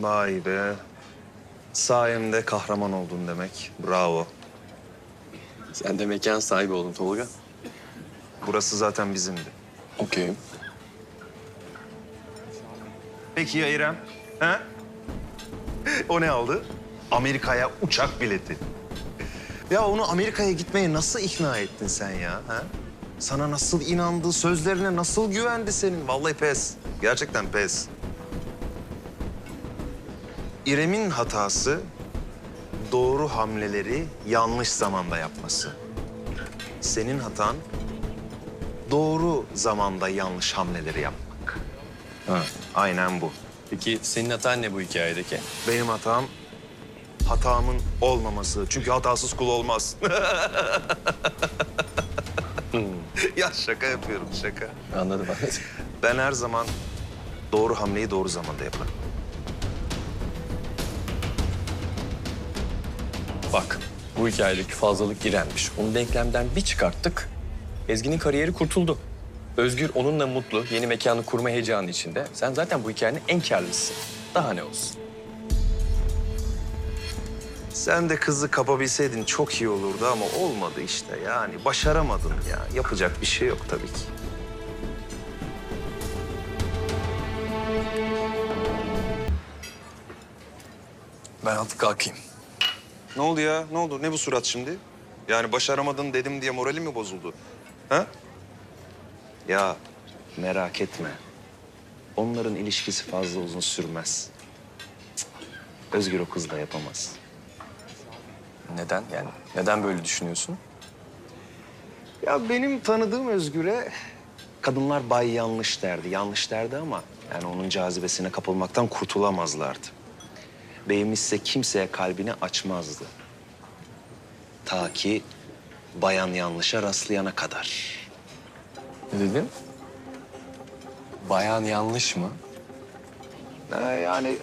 Vay be. Sayemde kahraman oldun demek. Bravo. Sen de mekan sahibi oldun Tolga. Burası zaten bizimdi. Okey. Peki ya İrem? He? O ne aldı? Amerika'ya uçak bileti. Ya onu Amerika'ya gitmeye nasıl ikna ettin sen ya? Ha? Sana nasıl inandı, sözlerine nasıl güvendi senin? Vallahi pes. Gerçekten pes. İrem'in hatası doğru hamleleri yanlış zamanda yapması. Senin hatan doğru zamanda yanlış hamleleri yapmak. Ha. Aynen bu. Peki senin hatan ne bu hikayedeki? Benim hatam hatamın olmaması. Çünkü hatasız kul olmaz. ya şaka yapıyorum şaka. Anladım anladım. Ben her zaman doğru hamleyi doğru zamanda yaparım. Bak bu hikayedeki fazlalık girenmiş. Onu denklemden bir çıkarttık. Ezgi'nin kariyeri kurtuldu. Özgür onunla mutlu, yeni mekanı kurma heyecanı içinde. Sen zaten bu hikayenin en karlısın. Daha ne olsun? Sen de kızı kapabilseydin çok iyi olurdu ama olmadı işte yani. Başaramadın ya. Yapacak bir şey yok tabii ki. Ben artık kalkayım. Ne oldu ya? Ne oldu? Ne bu surat şimdi? Yani başaramadın dedim diye morali mi bozuldu? Ha? Ya merak etme. Onların ilişkisi fazla uzun sürmez. Cık. Özgür o kızla yapamaz. Neden? Yani neden böyle düşünüyorsun? Ya benim tanıdığım Özgür'e kadınlar bay yanlış derdi. Yanlış derdi ama yani onun cazibesine kapılmaktan kurtulamazlardı. Beğenmişse kimseye kalbini açmazdı. Ta ki bayan yanlışa rastlayana kadar. Ne dedin? Bayan yanlış mı? Ha, yani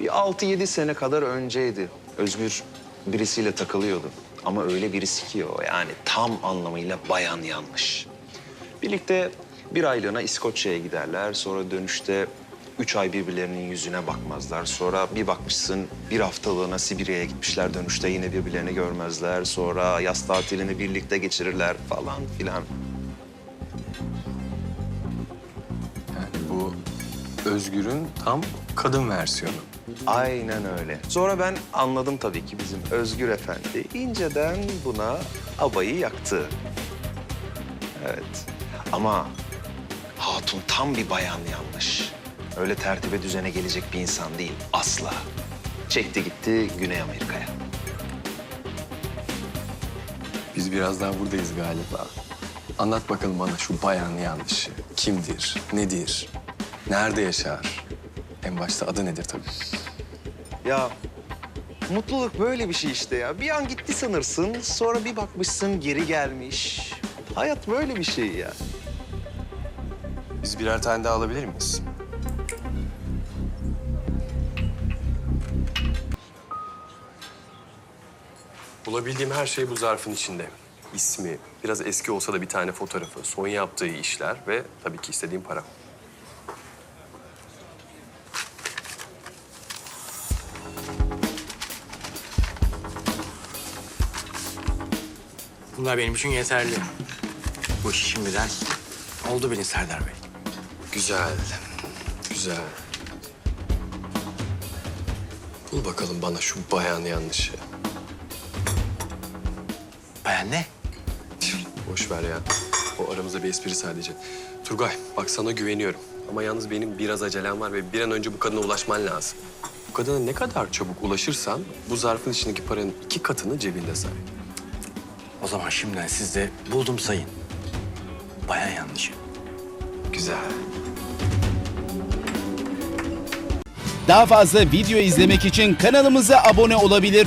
bir altı yedi sene kadar önceydi. Özgür birisiyle takılıyordu. Ama öyle birisi ki o yani tam anlamıyla bayan yanlış. Birlikte bir aylığına İskoçya'ya giderler. Sonra dönüşte üç ay birbirlerinin yüzüne bakmazlar. Sonra bir bakmışsın bir haftalığına Sibirya'ya gitmişler. Dönüşte yine birbirlerini görmezler. Sonra yaz tatilini birlikte geçirirler falan filan. Yani bu Özgür'ün tam kadın versiyonu. Aynen öyle. Sonra ben anladım tabii ki bizim Özgür Efendi inceden buna abayı yaktı. Evet. Ama hatun tam bir bayan yanlış. Öyle tertibe düzene gelecek bir insan değil asla. Çekti gitti Güney Amerika'ya. Biz biraz daha buradayız galiba. Anlat bakalım bana şu bayan yanlışı. Kimdir, nedir, nerede yaşar? En başta adı nedir tabii. Ya mutluluk böyle bir şey işte ya. Bir an gitti sanırsın, sonra bir bakmışsın geri gelmiş. Hayat böyle bir şey ya. Biz birer tane daha alabilir miyiz? Bulabildiğim her şey bu zarfın içinde. İsmi, biraz eski olsa da bir tane fotoğrafı, son yaptığı işler ve tabii ki istediğim para. Bunlar benim için yeterli. Bu iş şimdiden oldu bile Serdar Bey. Güzel, güzel. Bul bakalım bana şu bayan yanlışı. Bayan ne? Boş ver ya. O aramızda bir espri sadece. Turgay bak sana güveniyorum. Ama yalnız benim biraz acelem var ve bir an önce bu kadına ulaşman lazım. Bu kadına ne kadar çabuk ulaşırsan bu zarfın içindeki paranın iki katını cebinde say. O zaman şimdiden siz de buldum sayın. Bayan yanlışı. Güzel. Daha fazla video izlemek için kanalımıza abone olabilir.